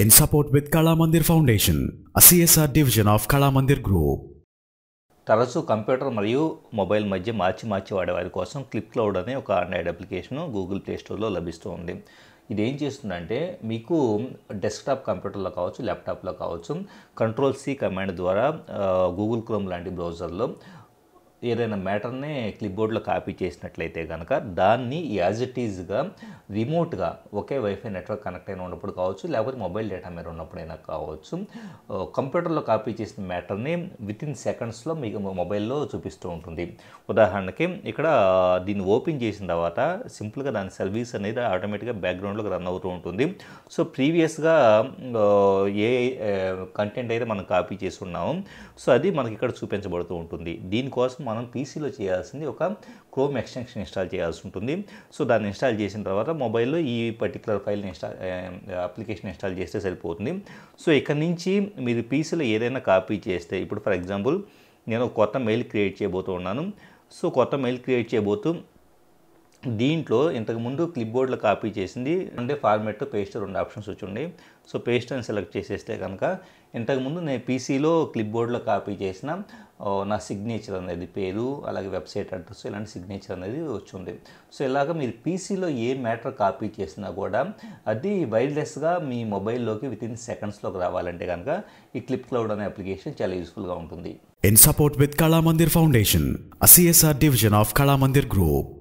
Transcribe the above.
in support with Kala Mandir Foundation, a CSR division of Kala Mandir Group. తరచూ computer మరియు mobile మధ్య మార్చి మార్చి వాడేవారి కోసం క్లిప్ క్లౌడ్ అనే ఒక ఆండ్రాయిడ్ అప్లికేషన్ గూగుల్ ప్లే స్టోర్లో లభిస్తుంది ఇది ఏం చేస్తుందంటే మీకు డెస్క్టాప్ కంప్యూటర్లో కావచ్చు ల్యాప్టాప్లో కావచ్చు కంట్రోల్ సి కమాండ్ ద్వారా గూగుల్ క్రోమ్ లాంటి బ్రౌజర్లో ఏదైనా మ్యాటర్ని క్లిప్బోర్డ్లో కాపీ చేసినట్లయితే కనుక దాన్ని యాజ్ ఇట్ ఈజ్గా రిమోట్గా ఒకే వైఫై నెట్వర్క్ కనెక్ట్ అయిన ఉన్నప్పుడు కావచ్చు లేకపోతే మొబైల్ డేటా మీద ఉన్నప్పుడైనా కావచ్చు కంప్యూటర్లో కాపీ చేసిన మ్యాటర్ని విత్ ఇన్ సెకండ్స్లో మీకు మొబైల్లో చూపిస్తూ ఉంటుంది. ఉదాహరణకి ఇక్కడ దీన్ని ఓపెన్ చేసిన తర్వాత సింపుల్గా దాని సర్వీస్ అనేది ఆటోమేటిక్గా బ్యాక్గ్రౌండ్లోకి రన్ అవుతూ ఉంటుంది. సో ప్రీవియస్గా ఏ కంటెంట్ అయితే మనం కాపీ చేసి ఉన్నామో సో అది మనకి ఇక్కడ చూపించబడుతూ ఉంటుంది. దీనికోసం మనం పీసీలో చేయాల్సింది ఒక క్రోమ్ ఎక్స్టెన్షన్ ఇన్స్టాల్ చేయాల్సి ఉంటుంది. సో దాన్ని ఇన్స్టాల్ చేసిన తర్వాత మొబైల్లో ఈ పర్టికులర్ ఫైల్ని ఇన్స్టాల్ అప్లికేషన్ ఇన్స్టాల్ చేస్తే సరిపోతుంది. సో ఇక్కడ నుంచి మీరు పీసీలో ఏదైనా కాపీ చేస్తే ఇప్పుడు ఫర్ ఎగ్జాంపుల్ నేను ఒక కొత్త మెయిల్ క్రియేట్ చేయబోతూ ఉన్నాను. సో కొత్త మెయిల్ క్రియేట్ చేయబోతూ దీంట్లో ఇంతకుముందు క్లిప్బోర్డ్లో కాపీ చేసింది అంటే ఫార్మెట్ పేస్ట్ రెండు ఆప్షన్స్ వచ్చి సో పేస్ట్ అని సెలెక్ట్ చేసేస్తే కనుక ఇంతకుముందు నేను పీసీలో క్లిప్బోర్డ్లో కాపీ చేసిన నా సిగ్నేచర్ అనేది పేరు అలాగే వెబ్సైట్ అడ్రస్ ఇలాంటి సిగ్నేచర్ అనేది వచ్చింది. సో ఇలాగ మీరు పీసీలో ఏ మ్యాటర్ కాపీ చేసినా కూడా అది వైర్లెస్గా మీ మొబైల్లోకి విత్ ఇన్ సెకండ్స్లోకి రావాలంటే కనుక ఈ క్లిప్ క్లౌడ్ అనే అప్లికేషన్ చాలా యూస్ఫుల్గా ఉంటుంది. In support with Kalamandir foundation Foundation, division of Kalamandir group